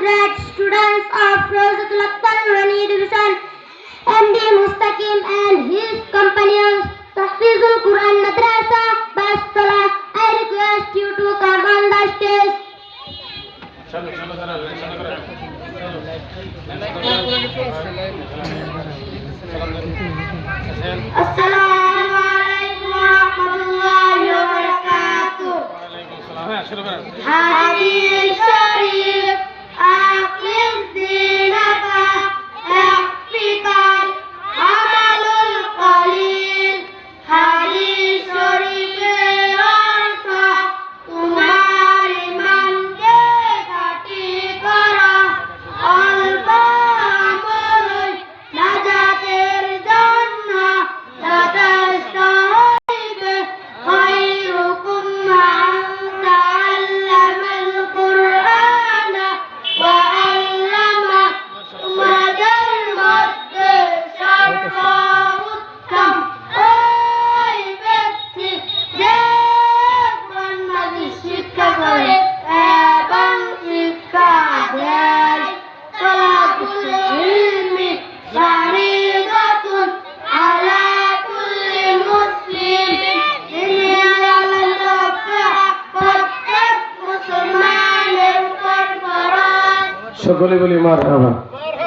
100 students of Rawzatul Aqtar Division, MD Mustaqim and his companions, Tahfizul Quran Madrasa, Bastola. I request you to come on the stage. Assalamu alaikum wa rahmatullahi wa barakatuh. Hadi সকলে বলি মার